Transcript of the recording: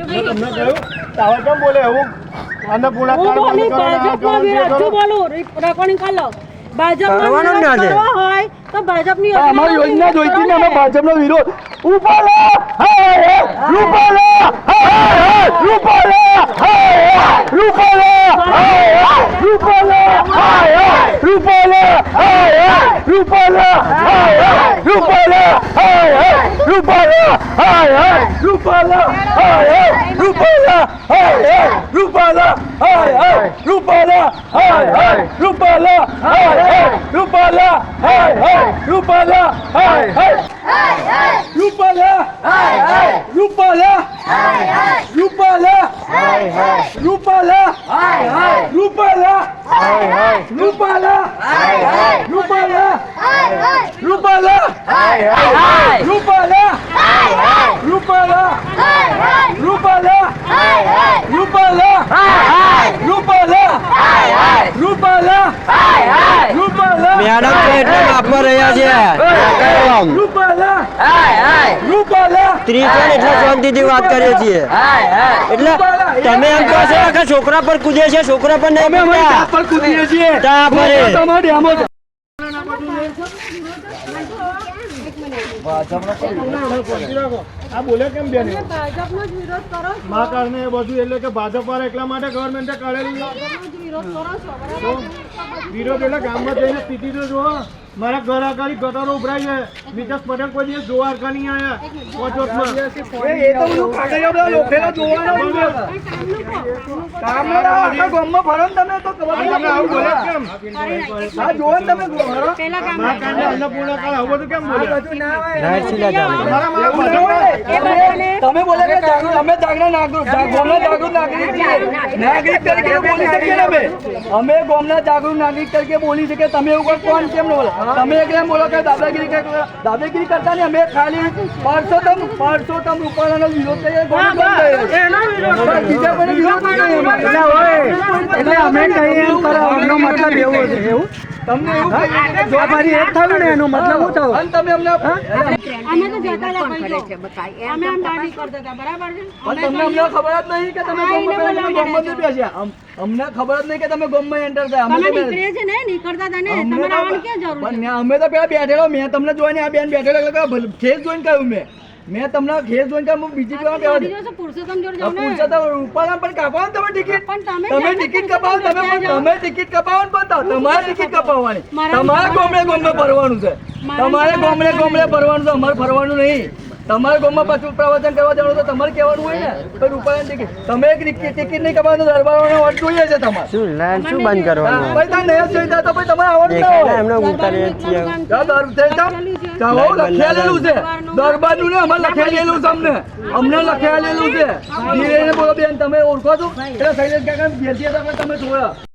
તમને કહ્યું તાવે કેમ બોલે એવું અન્નપૂર્ણા કાર્ડ બોલી કરો. બોલું રેકોર્ડિંગ કરી લો ભાજપનો કરવાનો ના છે. હોય તો ભાજપની અમારી યોજના જોઈતી ને અમે ભાજપનો વિરોધ ઉપાડો! હે, હે! રૂપાલો! હે, હે! રૂપાલો! હે, હે! રૂપાલો! હે, હે! રૂપાલો! હે, હે! રૂપાલો! હે, હે! રૂપાલો! હે, હે! Rupala! Rupala! રૂપાલા. રૂપાલા. રૂપાલા. વાત કરીએ છીએ. એટલે તમે એમ કહો છો કે છોકરા પર કૂદે છે છોકરા પર નહીં કૂદતા. છીએ. જ આ બોલે કેમ બેન ભાજપનો જ વિરોધ કરો મા કારણે બધું એટલે કે ભાજપ વાળા એટલા માટે ગવર્મેન્ટે કાઢેલું વિરોધ કરો છો. વિરોધ એટલે ગામમાં જઈને સ્થિતિ તો જુઓ. મારા ઘર આગળ ગટરો ઉભરાય છે. મિતસ પટેલ કોઈ દિવસ જોવા હરખા નહીં. આવ્યા અન્નપૂર્ણ કેમ બોલે તમે બોલે કે જાગૃત અમે જાગૃત નાગરિક જા- જાગૃત નાગરિક છીએ નાગરિક તરીકે. બોલી શકીએ ને અમે? અમે ગોમના જાગૃત નાગરિક તરીકે બોલી શકીએ. તમે એવું કોણ કેમ ન બોલો? તમે એકલા બોલો કે દાદાગીરી કે દાદાગીરી કરતા ને અમે ખાલી પરસોતમ પરસોતમ રૂપાલાનો વિરોધ કરીએ. પણ બીજા કોઈને વિરોધ. એટલે અમે કહીએ એમ કરો એમનો મતલબ એવો? તમને એવું ફરી એક થયું ને એનો મતલબ હું થયો? અને તમે અમને અમે તો જતા હતા છે જો. અમે આમ દાડી કરતા હતા બરાબર છે? પણ તમને અમને ખબર જ નહીં કે તમે ગામમાં ગામમાં બેસ્યા. અમ- અમને ખબર જ નહીં કે તમે ગામમાં એન્ટર થયા. અમે તો નીકળે છે ને નીકળતા હતા ને તમારે આવવાની ક્યાં જરૂર પણ અમે તો પેલા બેઠેલો મેં તમને જોઈને આ બેન બેઠેલો એટલે કે ભલે- ખેસ જોઈને કહ્યું મેં. મેં તમને ઘેર જોઈને હું બીજી પેલા કહેવા મોદી જોશે પુરુષોત્તમ જોડે જાવ ને. પુરુષોત્તમ રૂપાલા પણ કાપો તમે ટિકિટ પણ તમે તમે ટિકિટ કપાવો તમે પણ તમે ટિકિટ કપાવો ને પણ તમારે ટિકિટ કપાવવાની. તમારે ગોમડે ગોમડે ફરવાનું છે. તમારે ગોમડે ગોમડે ફરવાનું છે અમારે ફરવાનું નહીં. તમારે ગામમાં પાછું પ્રવચન કરવા જવાનું તો તમારે કહેવાનું હોય ને. તો રૂપાલા ટિકિટ તમે એક ટિકિટ ટિકિટ નહીં કપાવવાનું તો દરબારવાનો વાત જોઈએ છે તમારે. શું ના શું બંધ કરવાનું? ભાઈ તમે નહીં જોઈતા તો ભાઈ તમારે હોય એમને ઉતારીએ છીએ છે. દરબારનું ને અમારે લખેલેલું છે અમને. અમને લખેલેલું છે. ધીરે બોલો બેન તમે ઓળખો છો? એટલે શૈલેષ કાકા બેસી હતા તમે જોયા.